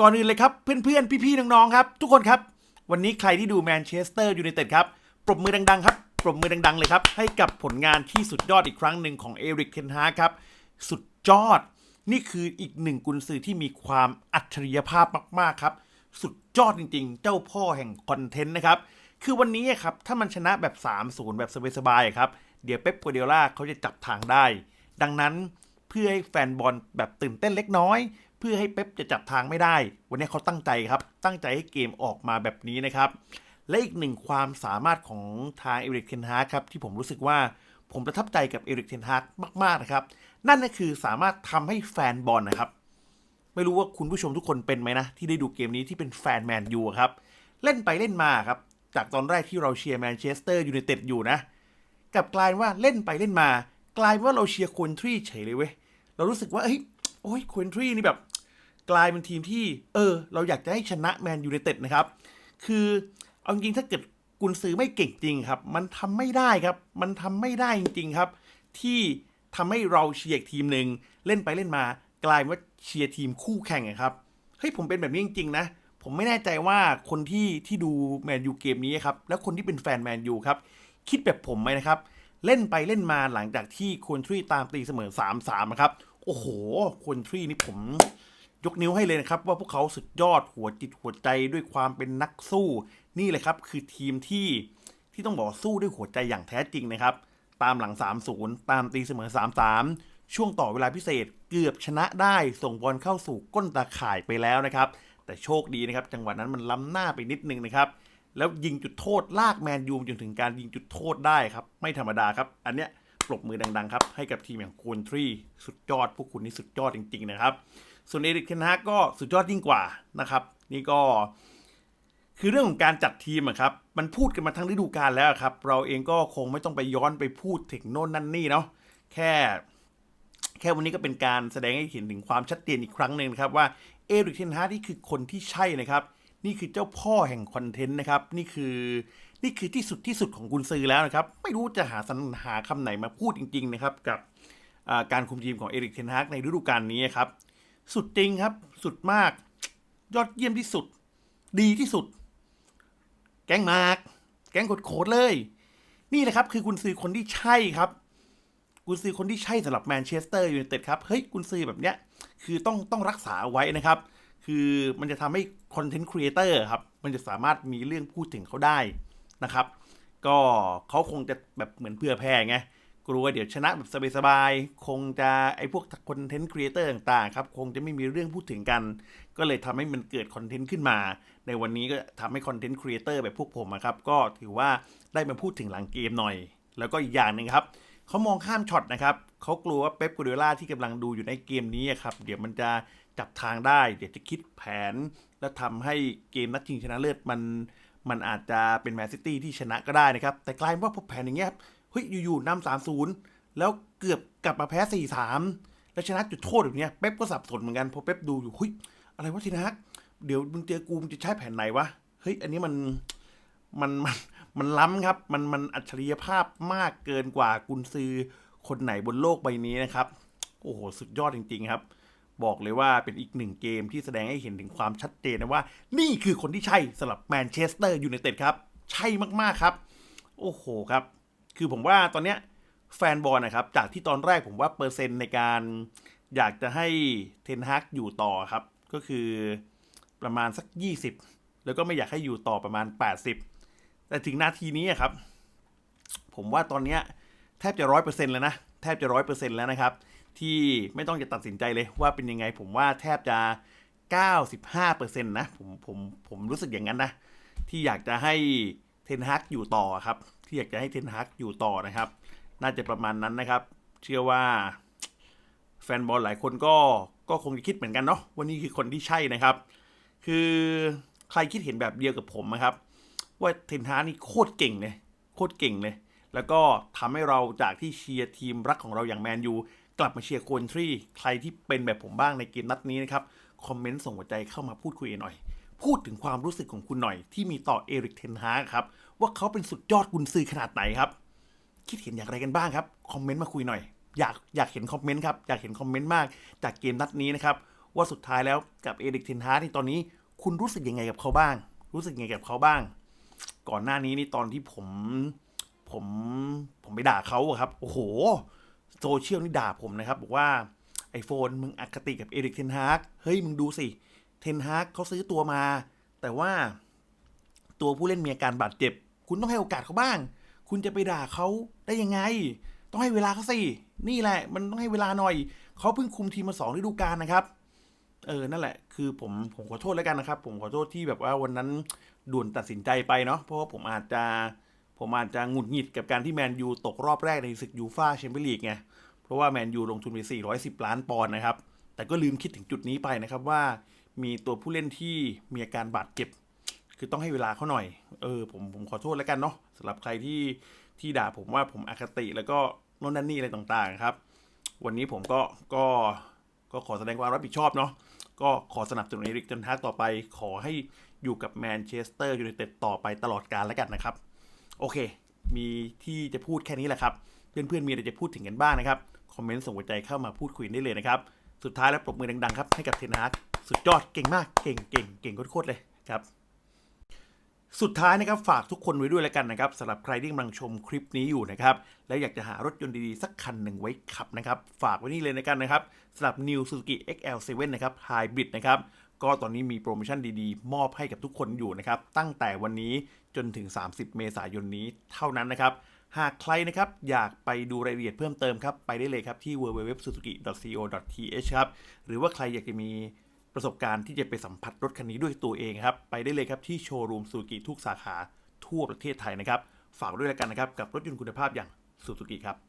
ก่อนอื่นเลยครับ เพื่อนๆ พี่ๆ น้องๆ ครับ ทุกคนครับ วันนี้ใครที่ดูแมนเชสเตอร์ยูไนเต็ดครับ ปรบมือดังๆ ครับ ปรบมือดังๆ เลยครับ ให้กับผลงานที่สุดยอดอีกครั้งหนึ่งของเอริกเทนฮาครับ สุดยอด นี่คืออีกหนึ่งกุนซือที่มีความอัจฉริยภาพมากๆ ครับ สุดยอดจริงๆ เจ้าพ่อแห่งคอนเทนต์นะครับ คือวันนี้ครับ ถ้ามันชนะแบบ 3-0 แบบสบายๆ ครับ เดี๋ยวเป๊ปกัวเดล่าเขาจะจับทางได้ ดังนั้นเพื่อให้แฟนบอลแบบตื่นเต้นเล็กน้อย เพื่อให้เป๊ปจะจับทางไม่ได้ วันนี้เขาตั้งใจครับ ตั้งใจให้เกมออกมาแบบนี้นะครับ และอีกหนึ่งความสามารถของทางเอริกเทนฮากครับที่ผมรู้สึกว่าผมประทับใจกับเอริกเทนฮากมากๆนะครับ นั่นก็คือสามารถทำให้แฟนบอลนะครับ ไม่รู้ว่าคุณผู้ชมทุกคนเป็นไหมนะ ที่ได้ดูเกมนี้ที่เป็นแฟนแมนยูครับ เล่นไปเล่นมาครับ จากตอนแรกที่เราเชียร์แมนเชสเตอร์ยูไนเต็ดอยู่นะกลับกลายว่าเล่นไปเล่นมา กลายว่าเราเชียร์ควนทรีเฉยเลยเว้ยเรารู้สึกว่าเฮ้ยโอ้ยควนทรีนี่แบบ กลายเป็นทีมที่ เออ เราอยากจะให้ชนะแมนยูไนเต็ดนะครับ คือเอาจริงถ้าเกิดกุนซือไม่เก่งจริงครับ มันทำไม่ได้ครับ มันทำไม่ได้จริงๆครับ ที่ทำให้เราเชียร์ทีมหนึ่งเล่นไปเล่นมากลายเป็นว่าเชียร์ทีมคู่แข่งครับเฮ้ยผมเป็นแบบนี้จริงๆนะผมไม่แน่ใจว่าคนที่ที่ดูแมนยูเกมนี้ครับแล้วคนที่เป็นแฟนแมนยูครับคิดแบบผมไหมนะครับเล่นไปเล่นมาหลังจากที่ควนทรีตามตีเสมอ 3-3นะครับโอ้โหควนทรีนี่ผม ยกนิ้วให้เลยนะครับ ว่าพวกเขาสุดยอดหัวจิตหัวใจด้วยความเป็นนักสู้ นี่เลยครับคือทีมที่ที่ต้องบอกว่าสู้ด้วยหัวใจอย่างแท้จริงนะครับ ตามหลัง 3-0 ตามตีเสมอ 3-3 ช่วงต่อเวลาพิเศษเกือบชนะได้ส่งบอลเข้าสู่ก้นตาข่ายไปแล้วนะครับ แต่โชคดีนะครับ จังหวะนั้นมันล้ำหน้าไปนิดนึงนะครับ แล้วยิงจุดโทษลากแมนยูจนถึงการยิงจุดโทษได้ครับ ไม่ธรรมดาครับ อันเนี้ยปรบมือดังๆครับให้กับทีมอย่างคูนทรีสุดยอดพวกคุณนี่สุดยอดจริง ๆ นะครับ ส่วนเอริกเทนฮากก็สุดยอดยิ่งกว่านะครับ นี่ก็คือเรื่องของการจัดทีมอะครับ มันพูดกันมาทั้งฤดูกาลแล้วครับ เราเองก็คงไม่ต้องไปย้อนไปพูดถึงโน่นนั่นนี่เนาะแค่ แค่วันนี้ก็เป็นการแสดงให้เห็นถึงความชัดเจนอีกครั้งหนึ่งครับว่าเอริกเทนฮากนี่คือคนที่ใช่นะครับ นี่คือเจ้าพ่อแห่งคอนเทนต์นะครับ นี่คือ นี่คือที่สุดที่สุดของกุนซือแล้วนะครับ ไม่รู้จะหาสรรหาคำไหนมาพูดจริง ๆ นะครับ กับการคุมทีมของเอริกเทนฮากในฤดูกาลนี้ครับ สุดจริงครับ สุดมาก ยอดเยี่ยมที่สุด ดีที่สุด แก๊งมาก แก๊งโคตรเลย นี่แหละครับ คือกุนซือคนที่ใช่ครับกุนซือคนที่ใช่สำหรับแมนเชสเตอร์ยูไนเต็ดครับเฮ้ยกุนซือแบบเนี้ย คือต้องต้องรักษาเอาไว้นะครับ คือมันจะทำให้คอนเทนต์ครีเอเตอร์ครับ มันจะสามารถมีเรื่องพูดถึงเขาได้นะครับ ก็เขาคงจะแบบเหมือนเพื่อแพ้ไง กลัวเดี๋ยวชนะแบบสบายๆ คงจะไอ้พวกคอนเทนต์ครีเอเตอร์ต่างๆครับ คงจะไม่มีเรื่องพูดถึงกัน ก็เลยทำให้มันเกิดคอนเทนต์ขึ้นมา ในวันนี้ก็ทำให้คอนเทนต์ครีเอเตอร์แบบพวกผมอะครับ ก็ถือว่าได้มาพูดถึงหลังเกมหน่อย แล้วก็อีกอย่างหนึ่งครับเขามองข้ามช็อตนะครับเขากลัวว่าเป๊ปกูเดล่าที่กำลังดูอยู่ในเกมนี้ครับ เดี๋ยวมันจะจับทางได้ เดี๋ยวจะคิดแผน และทำให้เกมนัดชิงชนะเลิศมัน มันอาจจะเป็นแมนซิตี้ที่ชนะก็ได้นะครับ แต่กลายเป็นว่าพอแผนอย่างเงี้ยครับ เฮ้ยอยู่ๆนำสามศูนย์แล้วเกือบกลับมาแพ้สี่สามแล้วชนะจุดโทษแบบเนี้ยเป๊ปก็สับสนเหมือนกันพอเป๊ปดูอยู่เฮ้ยอะไรวะทีนะเดี๋ยวมึงเจอกูมึงจะใช้แผนไหนวะเฮ้ยอันนี้มันมันมันมันล้ำครับ มันมันอัจฉริยภาพมากเกินกว่ากุนซือคนไหนบนโลกใบนี้นะครับ โอ้โห สุดยอดจริง ๆ ครับ บอกเลยว่าเป็นอีกหนึ่งเกมที่แสดงให้เห็นถึงความชัดเจนนะว่า นี่คือคนที่ใช่สำหรับแมนเชสเตอร์ยูไนเต็ดครับ ใช่มากๆครับ โอ้โหครับ คือผมว่าตอนเนี้ยแฟนบอลนะครับ จากที่ตอนแรกผมว่าเปอร์เซ็นต์ในการอยากจะให้เทนฮากอยู่ต่อครับ ก็คือประมาณสัก 20 แล้วก็ไม่อยากให้อยู่ต่อประมาณ 80 แต่ถึงนาทีนี้ครับ ผมว่าตอนเนี้ยแทบจะร้อยเปอร์เซ็นต์แล้วนะ แทบจะร้อยเปอร์เซ็นต์แล้วนะครับ ที่ไม่ต้องจะตัดสินใจเลยว่าเป็นยังไง ผมว่าแทบจะ 95%นะผมผมผมรู้สึกอย่างนั้นนะ ที่อยากจะให้เทนฮักอยู่ต่อครับ ที่อยากจะให้เทนฮักอยู่ต่อนะครับ น่าจะประมาณนั้นนะครับ เชื่อว่าแฟนบอลหลายคนก็ก็คงจะคิดเหมือนกันเนาะว่านี่คือคนที่ใช่นะครับ คือใครคิดเห็นแบบเดียวกับผมนะครับ ว่าเทนฮานี่โคตรเก่งเลยโคตรเก่งเลย แล้วก็ทำให้เราจากที่เชียร์ทีมรักของเราอย่างแมนยูกลับมาเชียร์โคนทรีใครที่เป็นแบบผมบ้างในเกมนัดนี้นะครับ คอมเมนต์ส่งหัวใจเข้ามาพูดคุยหน่อย พูดถึงความรู้สึกของคุณหน่อยที่มีต่อเอริกเทนฮาครับ ว่าเขาเป็นสุดยอดกุนซือขนาดไหนครับ คิดเห็นอย่างไรกันบ้างครับ คอมเมนต์มาคุยหน่อย อยากอยากเห็นคอมเมนต์ครับ อยากเห็นคอมเมนต์มาก จากเกมนัดนี้นะครับ ว่าสุดท้ายแล้วกับเอริกเทนฮาร์ที่ตอนนี้คุณรู้สึกยังไงกับเขาบ้าง รู้สึกยังไงกับเขาบ้าง ก่อนหน้านี้นี่ตอนที่ผมผมผมไปด่าเขาอะครับ โอ้โหโซเชียลนี่ด่าผมนะครับ บอกว่าไอโฟนมึงอคติกับเอริกเทนฮากเฮ้ยมึงดูสิ เทนฮากเขาซื้อตัวมา แต่ว่าตัวผู้เล่นมีอาการบาดเจ็บ คุณต้องให้โอกาสเขาบ้าง คุณจะไปด่าเขาได้ยังไง ต้องให้เวลาเขาสิ นี่แหละ มันต้องให้เวลาหน่อย เขาเพิ่งคุมทีมมาสองฤดูกาลนะครับ เออ นั่นแหละ คือผม ผมขอโทษแล้วกันนะครับ ผมขอโทษที่แบบว่าวันนั้นด่วนตัดสินใจไปเนาะ เพราะว่าผมอาจจะ ผมอาจจะหงุดหงิดกับการที่แมนยูตกรอบแรกในศึกยูฟ่าแชมเปี้ยนลีกไง เพราะว่าแมนยูลงทุนไป410 ล้านปอนด์นะครับ แต่ก็ลืมคิดถึงจุดนี้ไปนะครับว่า มีตัวผู้เล่นที่มีอาการบาดเจ็บ คือต้องให้เวลาเขาหน่อย เออผมผมขอโทษแล้วกันเนาะสำหรับใครที่ที่ด่าผมว่าผมอคติแล้วก็โน่นนั่นนี่อะไรต่างๆครับ วันนี้ผมก็ก็ก็ขอแสดงความรับผิดชอบเนาะก็ขอสนับสนุนเอริกเทนฮากต่อไป ขอให้อยู่กับแมนเชสเตอร์ยูไนเต็ดต่อไปตลอดกาลแล้วกันนะครับ โอเค มีที่จะพูดแค่นี้แหละครับ เพื่อนๆมีอะไรจะพูดถึงกันบ้างนะครับ คอมเมนต์ส่งหัวใจเข้ามาพูดคุยได้เลยนะครับ สุดท้ายแล้วปรบมือดังๆครับให้กับเทนฮาก สุดยอดเก่งมากเก่งเก่งเก่งโคตรเลยครับ สุดท้ายนะครับฝากทุกคนไว้ด้วยแล้วกันนะครับสำหรับใครที่กำลังชมคลิปนี้อยู่นะครับ และอยากจะหารถยนต์ดีๆ สักคันหนึ่งไว้ขับนะครับ ฝากไว้นี่เลยนะกันนะครับสำหรับ New Suzuki XL7 นะครับ Hybrid นะครับก็ตอนนี้มีโปรโมชั่นดีๆ มอบให้กับทุกคนอยู่นะครับ ตั้งแต่วันนี้จนถึง 30 เมษายนนี้เท่านั้นนะครับ หากใครนะครับอยากไปดูรายละเอียดเพิ่มเติมครับ ไปได้เลยครับที่ www.suzuki.co.th ครับ หรือว่าใครอยากจะมี ประสบการณ์ที่จะไปสัมผัสรถคันนี้ด้วยตัวเองครับ ไปได้เลยครับที่โชว์รูมซูกิทุกสาขาทั่วประเทศไทยนะครับ ฝากด้วยแล้วกันนะครับ กับรถยนต์คุณภาพอย่างซูซูกิครับ